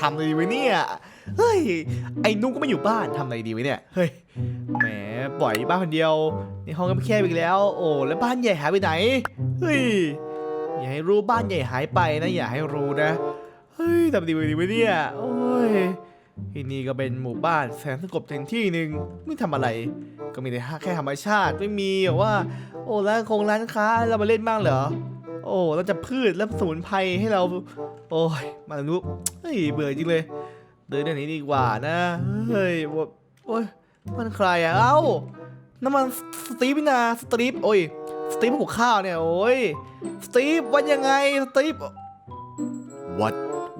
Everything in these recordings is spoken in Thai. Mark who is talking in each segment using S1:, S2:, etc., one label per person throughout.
S1: ทำอะไรดีวะเนี่ยเฮ้ยไอ้นุ๊กก็ไม่อยู่บ้านทำอะไรดีวะเนี่ยเฮ้ยแหมปล่อยบ้านคนเดียวในห้องก็แคบอีกแล้ว โอ้แล้วบ้านใหญ่หายไปไหนเฮ้ยอย่าให้รู้บ้านใหญ่หายไปนะอย่าให้รู้นะเฮ้ยทำดีวะดีวะเนี่ยโอ้ยที่นี่ก็เป็นหมู่บ้านแสนสงบเต็มที่หนึ่งไม่ทำอะไร ก็มีแต่แค่ธรรมชาติไม่มีแบบว่า โอ้ร้านคงร้านค้าเรามาเล่นบ้างเหรอ โอ้เราจะพืชและสมุนไพรให้เรา โอ้ยมานุกเฮ้ยเบื่อจริงเลย เดินเดี๋ยวนี้ดีกว่านะ เฮ้ยว่าโอ้ยมันใครอะเอ้าน้ำมันสตีฟนี่นาสตีฟโอ้ยสตีฟหุงข้าวเนี่ยโอ้ยสตีฟวันยังไงสตีฟ what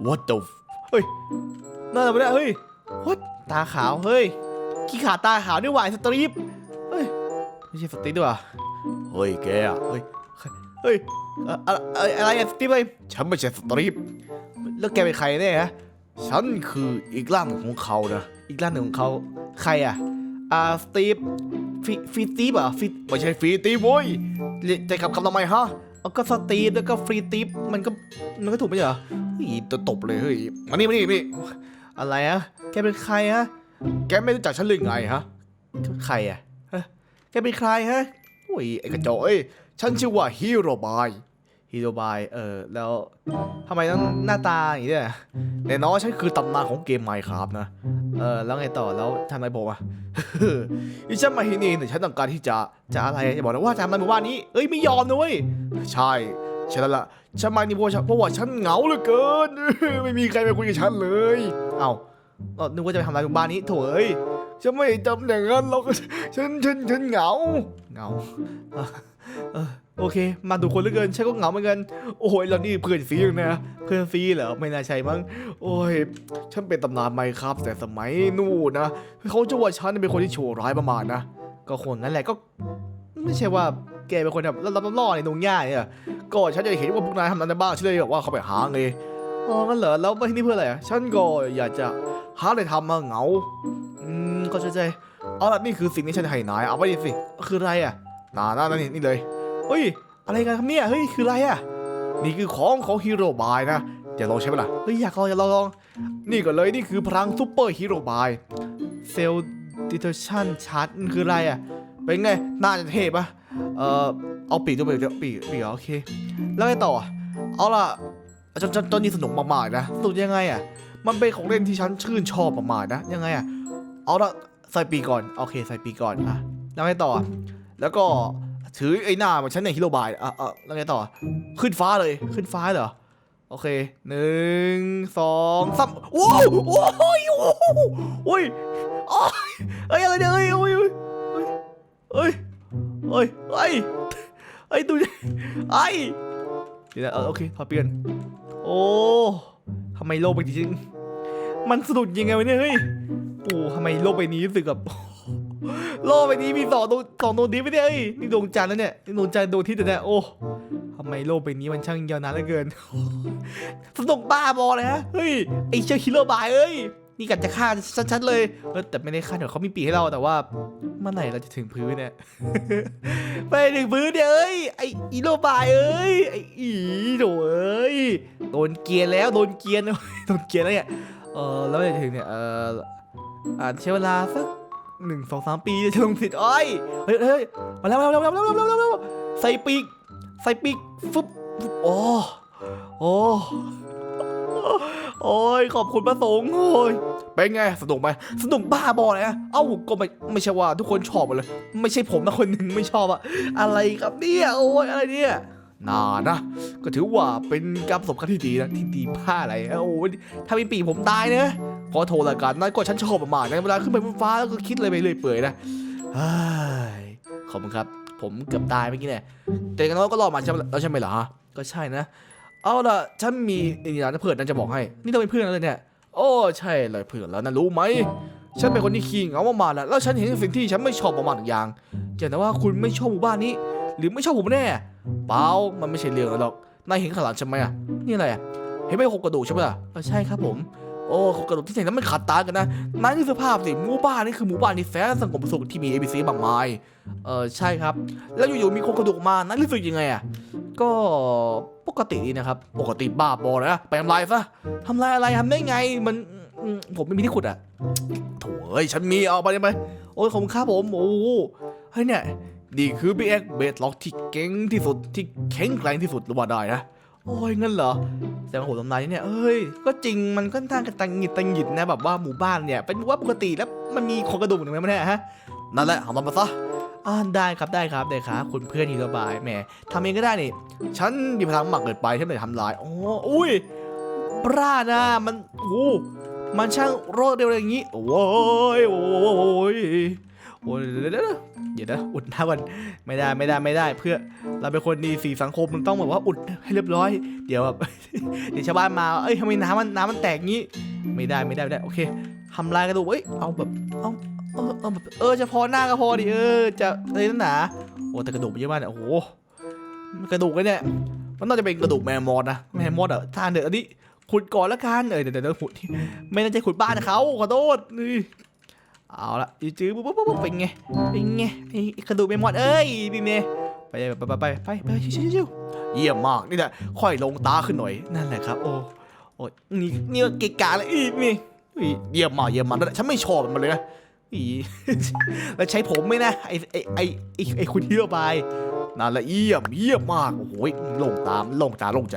S1: what the f- เฮ้ยนั่นอะไรวะเนี่ยเฮ้ย what ตาขาวเฮ้ยขี้ขาตาขาวนี่หว่าไอ้สตีฟเฮ้ยไม่ใช่สตีฟด้วยว่ะเฮ้ยแกอะเฮ้ยเฮ้ย เอ่ออะอะอะไรอะสตีฟเฮ้ยฉันไม่ใช่สตีฟแล้วแกเป็นใครเนี่ยฮะฉันคืออีกร่างหนึ่งของเขานะอีกร่างหนึ่งของเขาใครอะอ่าสตีฟฟีฟีตีฟเหรอะฟีไม่ใช่ฟีตีฟโว้ยเรียกใจขับคำทำไมฮะเอาก็สตีฟแล้วก็ฟรีตีฟมันก็มันก็ถูกไหมเหรอเฮ้ยตัวตบเลยเฮ้ยมานี่มานี่มานี่อะไรอะแกเป็นใครฮะแกไม่รู้จักฉันหรือไงฮะใครอะฮะแกเป็นใครฮะโอ้ยไอ้กระจอกเอ้ยฉันชื่อว่าฮีโร่บาย ฮีโร่บายเออแล้วทำไมต้องหน้าตาอย่างนี้เนี่ยแน่นอนฉันคือตำนานของเกมไมค์ครับนะเออแล้วไงต่อแล้วทำอะไรผมอะอีฉันมาที่นี่เนี่ยฉันต้องการที่จะจะอะไรจะบอกนะว่าจะทำอะไรหมู่บ้านนี้เอ้ยไม่ยอมนะเว้ยใช่ใช่แล้วล่ะฉันมานี่เพราะว่าเพราะว่าฉันเหงาเหลือเกิน ไม่มีใครมาคุยกับฉันเลย เอ้าเรานึกว่าจะไปทำอะไรหมู่บ้านนี้โถเอ้ยฉันไม่จำอย่างนั้นหรอกฉันฉันฉันเหงาเหงาเออ โอเค มาดูคนเหลือเกินฉันก็เหงาเหมือนกัน โอ้ยเรานี่เพื่อนซีอยู่นะเพื่อนซีเหรอไม่น่าใช่มั้งโอ้ยฉันเป็นตำนานไมครับ แต่สมัยนู่นนะเขาจะว่าฉันเป็นคนที่ชั่วร้ายประมาณนะก็คงงั้นแหละก็ ไม่ใช่ว่าแกเป็นคนแบบรับล่อในตรงง่ายเนี่ยก็ฉันจะเห็นว่าพวกนายทำนั้นบ้านฉันเลยบอกว่าเขาไปหาไงอ๋องั้นเหรอแล้วมาที่นี่เพื่ออะไรฉันก็อยากจะหาอะไรทำมาเหงาอืมก็ใช่ๆเอาละนี่คือสิ่งที่ฉันให้นายเอาไว้ดิสิคืออะไรอะนานานั่นนี่นี่เลย เฮ้ย อะไรกันครับเนี่ยเฮ้ยคืออะไรอะ นี่คือของของฮีโร่บายนะจะลองใช่ไหมล่ะเฮ้ยอยากลองอยากลองลองนี่ก็เลยนี่คือพลังซูเปอร์ฮีโร่บายเซลล์ดิเทชันชาร์จคืออะไรอะ เป็นไง น่าจะเทปะเอ่อเอาปีกตัวไปเดี๋ยวปีกปีกเหรอโอเค แล้วไงต่อ เอาล่ะจนจนจนนี่สนุกมากๆนะสนุกยังไงอะ มันเป็นของเล่นที่ฉันชื่นชอบมากๆนะ ยังไงอะ เอาละใส่ปีกก่อน โอเค ใส่ปีกก่อนอะแล้วไงต่อ แล้วก็ ถือไอ้หน้ามันฉันในฮีโรบายอะอะแล้วไงต่อ ขึ้นฟ้าเลย ขึ้นฟ้าเหรอ โอเคหนึ่งสองสามโอ้โหโอ้ยโอ้ยโอ้ยเอ้ยอะไรเนี่ยเอ้ยโอ้ยเอ้ยเอ้ยเอ้ยเอ้ยดูดิไอ้เดี๋ยวนะเออโอเคพอเปลี่ยนโอ้ทำไมโลกใบนี้มันสะดุดยังไงวะเนี่ยเฮ้ยโอ้ทำไมโลกใบนี้รู้สึกแบบ โลกใบนี้มีสองดวงสองดวงดีไม่ได้เอ้ยนี่ดวงจันทร์นะเนี่ยนี่ดวงจันทร์ดวงอาทิตย์นะเนี่ยโอ้ทำไมโลกใบนี้มันช่างยาวนานเหลือเกิน สนุกบ้าบอเลยฮะเฮ้ยไอเจ้าคิลเลอร์บายเอ้ยนี่กัดจะฆ่าชัดๆเลยเออแต่ไม่ได้ฆ่าเดี๋ยวเขามีปีกให้เราแต่ว่าเมื่อไหร่เราจะถึงพื้นเนี่ยไปถึงพื้นเนี่ยเอ้ยไออีโลบายเอ้ยไออีโดเอ้ยโดนเกียร์แล้วโดนเกียร์โดนเกียร์แล้วเนี่ยเออแล้วจะถึงเนี่ยเอออาจใช้เวลาสัก หนึ่งสองสามปีจะลงสิทธิ์อ้อยเฮ้ยเฮ้ยมาแล้วมาแล้วมาแล้วมาแล้วมาแล้วมาแล้วใส่ปีกใส่ปีกฟึบฟึบโอ้โอ้โอ้ยขอบคุณพระสงฆ์โอ้ยเป็นไงสนุกไหมสนุกบ้าบอเลยนะเอ้าก็ไม่ไม่ใช่ว่าทุกคนชอบหมดเลย ไม่ใช่ผมนะคนหนึ่งไม่ชอบอะอะไรครับเนี่ยโอ้ยอะไรเนี่ย นานะ ก็ถือว่าเป็นการประสบการณ์ที่ดีนะที่ดีบ้าอะไรโอ้ยถ้ามีปีผมตายนะขอโทษละกันนั่นก็ฉันชอบมากๆนะเวลาขึ้นไปบนฟ้าแล้วก็คิดอะไรไปเรื่อยเปื่อยนะเฮ้ยขอบคุณครับ ผมเกือบตายเมื่อกี้เนี่ยแต่กันน้อยก็รอดมาใช่ไหมแล้วใช่ไหมล่ะฮะก็ใช่นะ เอาล่ะฉันมีอีกอย่างนะเพื่อนนั่นจะบอกให้ นี่ต้องเป็นเพื่อนเลยเนี่ยโอ้ใช่เลยเพื่อนแล้วนะรู้ไหมฉันเป็นคนที่ขี้เหงามากๆแล้วฉันเห็นสิ่งที่ฉันไม่ชอบประมาณหนึ่งอย่างอย่างนั้นว่าคุณไม่ชอบหมู่บ้านนี้ หรือไม่ชอบผมแน่ เปล่ามันไม่ใช่เรื่องหรอกนายเห็นข้างหลังฉันไหมอะนี่อะไรอะเห็นไหมโครงกระดูกใช่ไหมล่ะเออใช่ครับผมโอ้โครงกระดูกที่เห็นนั้นมันขัดตากันนะนั่นคือสภาพสิหมู่บ้านนี่คือหมู่บ้านที่แสนสงบสุขที่มี ABC มากมายเออใช่ครับ แล้วอยู่ๆมีโครงกระดูกมานั้นรู้สึกยังไงอะก็ปกติดีนะครับ ปกติบ้าบอนะไปทำลายซะทำลายอะไรทำได้ไงมันผมไม่มีที่ขุดอะโถ่เอ้ยฉันมีเอาไปได้ไหมโอ้ยขอบคุณครับผมโอ้เฮ้ยเนี่ย นี่คือบิ๊กเอ็กเบสล็อกที่เก่งที่สุดที่แข็งแกร่งที่สุดหระว่าได้นะ โอ้ยงั้นเหรอ แต่ว่าโหทำลายเนี่ยเอ้ย ก็จริงมันก็ทางกันตังหงิดตังหงิดนะแบบว่าหมู่บ้านเนี่ย เป็นหมู่บ้านปกติแล้วมันมีครงกระดูกหนึ่งไหมเนี่ยฮะ นั่นแหละเอามันมาซะอ่าได้ครับได้ครับได้ครับ คุณเพื่อนฮีโร่บายแหมทำเองก็ได้นี่ ฉันมีพลังมากเกินไปที่ไม่ทำลายอ๋ออุ้ยปราดนะมันโอ้มันช่างรวดเร็วอย่างนี้ โอ้ยโอ้ย โอ้ยเดี๋ยวเดี๋ยวเดี๋ยวนะอุดหน้ากันไม่ได้ไม่ได้ไม่ได้ เพื่อเราเป็นคนดีสีสังคมมันต้องแบบว่าอุดให้เรียบร้อย เดี๋ยวแบบเดี๋ยวชาวบ้านมาเอ้ยทำไมน้ำมันน้ำมันแตกงี้ไม่ได้ไม่ได้ไม่ได้โอเคทำลายกระดูกเอ้ยเอาแบบเอาเออเออแบบเออจะพอหน้าก็พอดิเออจะอะไรนั่นหนาโอ้แต่กระดูกเยอะมากเนี่ยโอ้โหกระดูกเนี่ยมันน่าจะเป็นกระดูกแมมมอสนะแมมมอสอะทานเดี๋ยวอันนี้ขุดก่อนละกันเออเดี๋ยวเดี๋ยวขุดไม่น่าจะขุดบ้านเขาขอโทษนี่ เอาละยื้อปุ๊บปุ๊บปุ๊บเป็นไงเป็นไงไอ้ไอ้กระดูกเมมมอนเอ้ยนี่เมยไปไปไปไปไปไปไปชิวชิวเยี่ยมมากนี่แหละค่อยลงตาขึ้นหน่อยนั่นแหละครับ โอ้โอ้นี่นี่เกกาเลยอีนี่เยี่ยมมากเยี่ยมมากนั่นแหละฉันไม่ชอบมันเลยนะอีแล้วใช้ผมไหมนะไอไอไอไอ้คุณที่ระบาย นั่นและเยี่ยมเยี่ยมมากโอ้โหลงตามลงตาลงใจ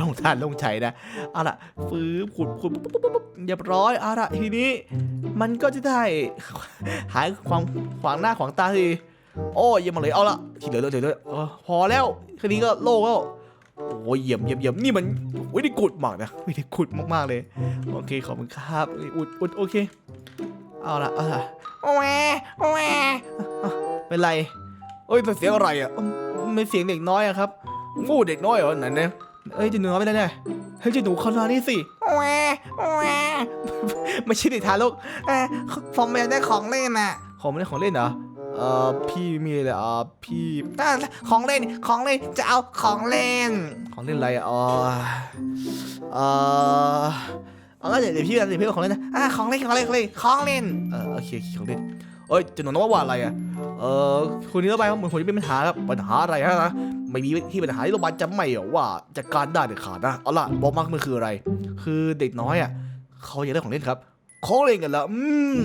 S1: ลงตาลงใจนะเอาล่ะฟื้นขุดขุดปุ๊บปุ๊บปุ๊บปุ๊บเรียบร้อยเอาล่ะทีนี้ มันก็จะได้หายความขวางหน้าขวางตาทีโอ้ยเยี่ยมเลยเอาละทีเหลือเหลือเหลือเออพอแล้วคืนนี้ก็โล่งแล้วโอ้ยเยี่ยมเยี่ยมเยี่ยมนี่มันวิธีกุดมากนะวิธีกุดมากๆเลย โอเคขอบคุณครับอุดอุดโอเค เอาละเอาละแหวแหวอ่เป็นไร เอ้ยเป็นเสียงอะไรอะอืมไม่เสียงเด็กน้อยอะครับงูเด็กน้อยเหรอไหนเนี่ยเอ้ยเจะหนูไม่ได้เนี่ยเฮ้ยเจะหนูเข้ามานี่สิแหวแหวไม่ใช่เด็กทารก
S2: เอ่อผมอยากได้ของเล่นน่ะ
S1: ของไม่ได้ของเล่นเหรอเอ่อพี่มีเลยอะพี่
S2: อะของเล่นของเล่นจะเอาของเล่น
S1: ของเล่นอะไรอะอ๋อเอ่อเออเดี๋ยวเดี๋ยวพี่เดี๋ยวพี่เอาของเล่นนะ
S2: อะของเล่นของเล่นของเล่นของเล่น
S1: เออโอเคโอเคของเล่น เอ้ยเจะหนูน้องว่าว่าอะไรอะเออคุณนี้เข้าไปครับเหมือนคนที่เป็นปัญหาครับปัญหาอะไรฮะนะไม่มีที่ปัญหาที่โรงพยาบาลจะไม่หรอว่าจัดการได้เด็ดขาดนะเอาล่ะบอกมามันคืออะไร คือเด็กน้อยอะเขาอยากได้ของเล่นครับของเล่นกันแล้วอืม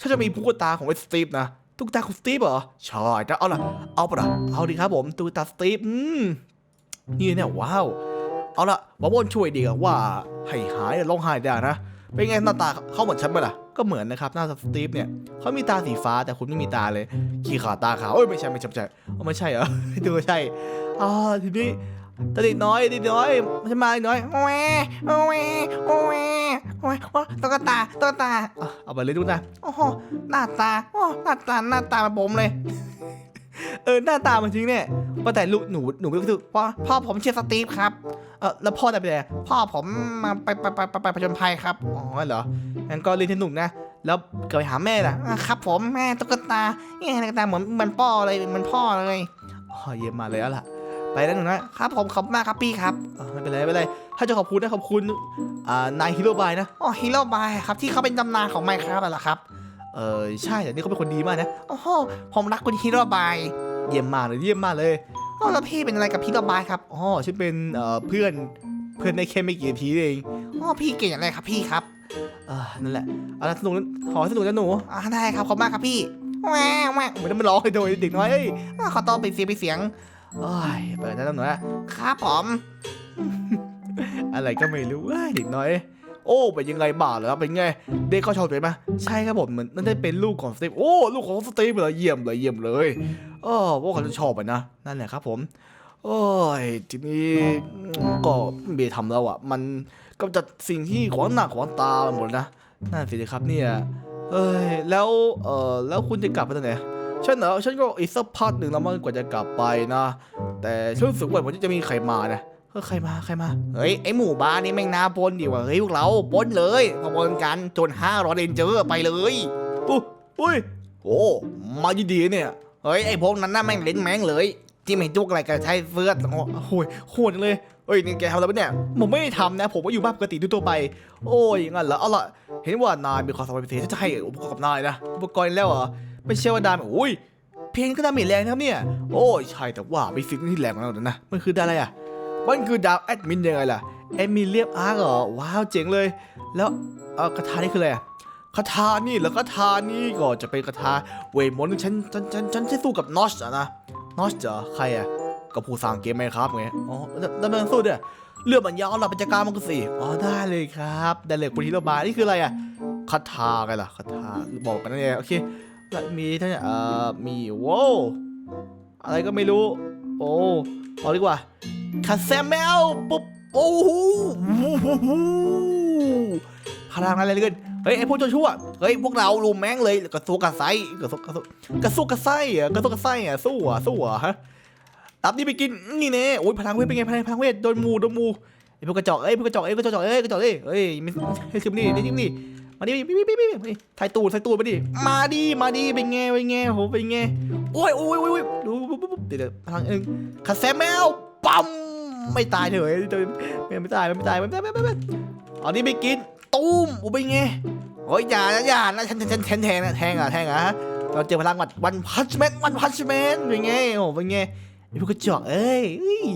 S1: ฉันจะมีตุ๊กตาของไอ้สตีฟนะตุ๊กตาของสตีฟเหรอใช่นะเอาล่ะเอาปะล่ะเอาดีครับผมตุ๊กตาสตีฟอืมนี่เนี่ยว้าวเอาล่ะบอบอนช่วยดีอะว่าให้หายร้องไห้ได้นะ เป็นไงหน้าตาเขาเหมือนฉันไหมล่ะ ก็เหมือนนะครับหน้าสตีฟเนี่ยเขามีตาสีฟ้าแต่คุณไม่มีตาเลย ขี้ขาดตาขาวเอ้ยไม่ใช่ไม่ใช่ไม่ใช่เอาไม่ใช่เหรอดูใช่อ่าทีนี้ตาเด็กน้อยเด็กน้อยไม่ใช่มาเด็กน้อย
S2: แหวแหวแหวแหวโอ้ยตุ๊กตาตุ๊กตา
S1: เอาไปเลยดูนะ
S2: โอ้โหหน้าตาโอ้หน้าตาหน้าตาเหมือนผมเลย
S1: เออหน้าตามันจริงเนี่ยว่าแต่ลูกหนูหนูไม่รู้สึก
S2: พ่อพ่อผมชื่อสตีฟครับ
S1: เออแล้วพ่อได้ไปไหน
S2: พ่อผมมาไปไปไปไปไปผจญภัยครับ
S1: อ๋อเหรองั้นก็เรียนสนุกนะ แล้วกลับไปหาแม่ล่ะ
S2: ครับ ผมแม่ตุ๊กตาเนี่ยตุ๊กตาเหมือนมือนพ่อเลยเหมือนพ่อเลย
S1: อ๋อเยี่ยมมากเลยเอาล่ะไปแล้วหนูนะครับ
S2: ผมขอบมากครับพี่ครับ
S1: ไม่เป็นไรไม่เป็นไรถ้าจะขอบคุณนะขอบคุณอ่านายฮีโร่บายนะ
S2: อ๋อฮีโร่บายครับที่เขาเป็นตำนานของไมค์ครับเหรอครับ
S1: เออใช่แต่นี่เขาเป็นคนดีมากนะ
S2: โอ้โหผมรักคุณฮีโร่บาย
S1: เยี่ยมมากเลยเยี่ยมมากเลย
S2: อ๋อแล้วพี่เป็นอะไรกับฮีโร่บายครับ
S1: อ๋อฉันเป็นเอ่อเพื่อนเพื่อนในแค่ไม่กี่นาทีเอง
S2: อ๋อพี่เก่งอะไรครับพี่ครับ
S1: เออนั่นแหละเอาละสนุกนะขอให้สนุกนะหนู
S2: อ่าได้ครับขอบคุณมากครับพี่แหวแหว
S1: ไม่ต้องมาร้องให้โดยเด็กน้อยเอ้ย
S2: อ่าขอตัวไปเสียงไปเสียง
S1: โอ้ยเปิดได้แล้วหนูนะครับ
S2: ผม
S1: อะไรก็ไม่รู้เอ้ยเด็กน้อย โอ้เป็นยังไงบ้าเหรอเป็นไง เด็กเขาชอบเลยไหมใช่ครับผมเหมือนนั่นได้เป็นลูกของสตีฟโอ้ลูกของสตีฟเลยเยี่ยมเลยเยี่ยมเลยเออพวกเขาจะชอบไปนะนั่นแหละครับผมโอ้ยทีนี้ก็ไม่ทำแล้วอะ มันกำจัดสิ่งที่ขวางหน้าขวางตาหมดนะนั่นสิครับเนี่ยเอ้ยแล้วเออแล้วคุณจะกลับไปตอนไหนฉันเหรอฉันก็อีกสักพักหนึ่งแล้วมันกว่าจะกลับไปนะ แต่ฉันรู้สึกว่ามันจะมีใครมานะ เฮ้ยใครมาใครมา
S2: เฮ้ยไอหมู่บ้านนี่แม่งน่าปล้นดีว่ะเฮ้ยพวกเราปล้นเลยพอปล้นกันจนห้าร้อยเรนเจอร์ไปเลย
S1: อุ้ยอุ้ยโอ้มายินดีเนี่ย
S2: เฮ้ยไอพวกนั้นน่ะแม่งเล่นแม่งเลยที่ไม่จุกอะไรกับใช้เสื้อโอ้
S1: โอ้ยโหดจังเลยเอ้ยนี่แกทำอะไรปะเนี่ยผมไม่ได้ทำนะ ผมก็อยู่บ้านปกติทั่วๆไป โอ้ยงั้นเหรอเอาล่ะเห็นว่านายมีความสามารถพิเศษที่จะให้อุปกรณ์กับนายนะอุปกรณ์แล้วเหรอไม่ใช่ว่านายแบบอุ้ยเพลงก็ดาเมจแรงนะครับเนี่ย โอ้ยใช่แต่ว่ามีสิ่งที่แรงกว่านั้นนะมันคือดาวอะไรอะ มันคือดาวแอดมินยังไงล่ะแอดมินเรียบอาร์กเหรอ ว้าวเจ๋งเลย แล้วเออคาถานี่คืออะไรอะคาถานี่แล้วคาถานี่ก็จะเป็นคาถาเวทมนต์ฉันฉันฉันฉันจะสู้กับนอชอะนะนอชเหรอใครอะก็ผู้สร้างเกมไหมครับไงอ๋อแล้วมันสู้ด้วยเรื่องมันยาวเราเป็นจักรมันก็สิอ๋อได้เลยครับได้เลยคุณฮิโรบานี่คืออะไรอะคาถาไงล่ะคาถาบอกกันนั่นเองโอเคแล้วมีเท่านี้เอ่อมีโว้วอะไรก็ไม่รู้ โอ้เอาดีกว่า คาแซมแมวปุ๊บโอ้โหพลังอะไรเลยกันเฮ้ยไอพวกชั่วๆเฮ้ยพวกเราลุมแม่งเลยกระซุกกระไซกระซุกกระซุกกระซุกกระไซอะกระซุกกระไซอะสู้อะสู้อะฮะรับนี่ไปกินนี่เน่โอ้ยพลังเวทเป็นไงพลังพลังเวทโดนมูโดนมูไอพวกกระจอกเอ้ยพวกกระจอกเอ้ยกระจอกเอ้ยกระจอกเอ้ยเอ้ยไม่ให้คืนนี่นี่นี่มาดิปิ๊บปิ๊บปิ๊บปิ๊บถ่ายตูดถ่ายตูดมาดิมาดิมาดิเป็นไงเป็นไงโหเป็นไงโอ้ยโอ้ยโอ้ยดูปุ๊บปุ๊บเดี๋ยวพลังเอ็งคาแซมแมวปั๊ม ไม่ตายเถอะไม่ไม่ตายไม่ตายไม่ตายไม่ไม่ไม่ไม่เอานี่ไปกินตุ้มโอ้เป็นไงโอ้ยอย่าอย่านะฉันฉันฉันแทงนะแทงอะแทงอะเราเจอพลังวัดวันพัชแมนวันพัชแมนเป็นไงโอ้เป็นไงไอ้พวกกระจอกเอ้ยเอ้ย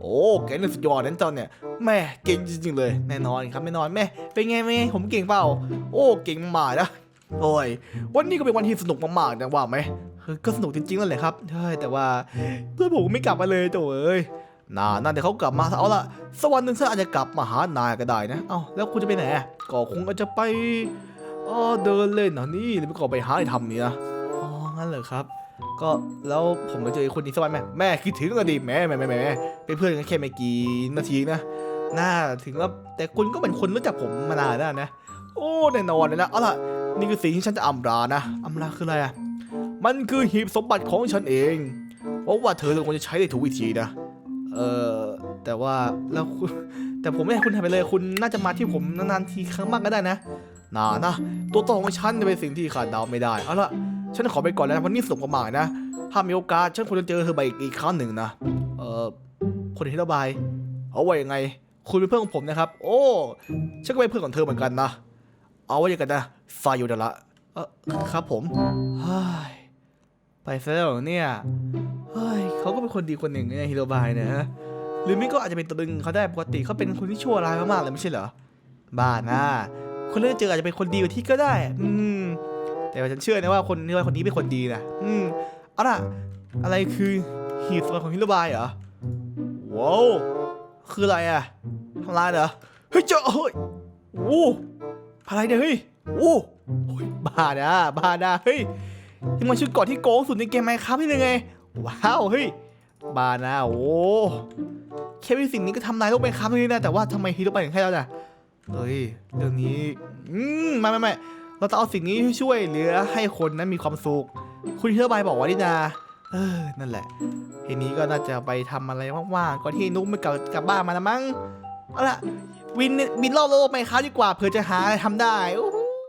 S1: โอ้แกนี่สุดยอดนั่นตอนเนี่ยแม่เก่งจริงๆเลยแน่นอนครับแน่นอนแม่เป็นไงเป็นไงผมเก่งเปล่า โอ้เก่งมากนะโอ้ยวันนี้ก็เป็นวันที่สนุกมากๆนะว่าไหมเออก็สนุกจริงๆนั่นแหละครับใช่แต่ว่าเพื่อนผมไม่กลับมาเลยโถ่เอ้ย นานั่นเดี๋ยวเขากลับมาเอาละสักวันหนึ่งฉันอาจจะกลับมาหานายก็ได้นะ เอ้าแล้วคุณจะไปไหนอะก็คงอาจจะไปเออเดินเล่นนะนี่หรือไม่ก็ไปหาอะไรทำนี่นะอ๋องั้นเหรอครับ ก็แล้วผมไปเจอคนนี้สักวันแม่แม่คิดถึงกันดิแม่แม่แม่แม่แม่เป็นเพื่อนกันแค่ไม่กี่นาทีนะน่าถึงว่าแต่คุณก็เป็นคนรู้จักผมมานานแล้วนะ โอ้แน่นอนเลยนะเอาล่ะนี่คือสิ่งที่ฉันจะอำลานะอำลาคืออะไรอะมันคือหีบสมบัติของฉันเองเพราะว่าเธอควรจะใช้ได้ถูกวิธีนะ เออแต่ว่าแล้วคุณแต่ผมไม่ให้คุณทำไปเลย คุณน่าจะมาที่ผมนานๆทีครั้งมากก็ได้นะนานะตัวตนของฉันจะเป็นสิ่งที่ขาดเดาไม่ได้เอาละฉันขอไปก่อนแล้วนะวันนี้สนุกมากๆนะถ้ามีโอกาสฉันควรจะเจอเธอไปอีกครั้งหนึ่งนะเออคนที่ระบายเอาไว้ยังไง คุณเป็นเพื่อนของผมนะครับ โอ้ฉันก็เป็นเพื่อนของเธอเหมือนกันนะเอาไว้ยังกันนะฟายูดละเออครับผมเฮ้ยไปซะแล้วเนี่ยเฮ้ย เขาก็เป็นคนดีคนหนึ่งไงฮิโรบายเนี่ยฮะหรือไม่ก็อาจจะเป็นตัวดึงเขาได้ปกติเขาเป็นคนที่ชั่วร้ายมากๆเลยไม่ใช่เหรอบ้านะคนที่เจออาจจะเป็นคนดีกว่าที่ก็ได้ อืมแต่ฉันเชื่อนะว่าคนที่ว่าคนนี้เป็นคนดีนะอืมเอาล่ะอะไรคือหีบสมบัติของฮิโรบายเหรอว้าวคืออะไรอะทำลายเหรอเฮ้ยเจ้าเฮ้ยโอ้อะไรเนี่ยเฮ้ยโอ้โอ้ยบ้านะบ้านะเฮ้ยที่มันชุดเกาะที่โกงสุดในเกมไมครับนี่เลยไง ว้าวเฮ้ยบ้านะโอ้แค่วิสิ่งนี้ก็ทำลายโลกไมครับนี่นะแต่ว่าทำไมฮีโร่ไปถึงแค่แล้วน่ะเฮ้ยเรื่องนี้อืมไม่ไม่ไม่เราต้องเอาสิ่งนี้ช่วยเหลือให้คนนั้นมีความสุขคุณฮีโร่บายบอกว่านี่นาเออนั่นแหละทีนี้ก็น่าจะไปทำอะไรว่างๆก่อนที่นุ๊กไม่กลับกลับบ้านมาละมั้งเอาล่ะวินวินรอบโลกไมครับดีกว่าเผื่อจะหาอะไรทำได้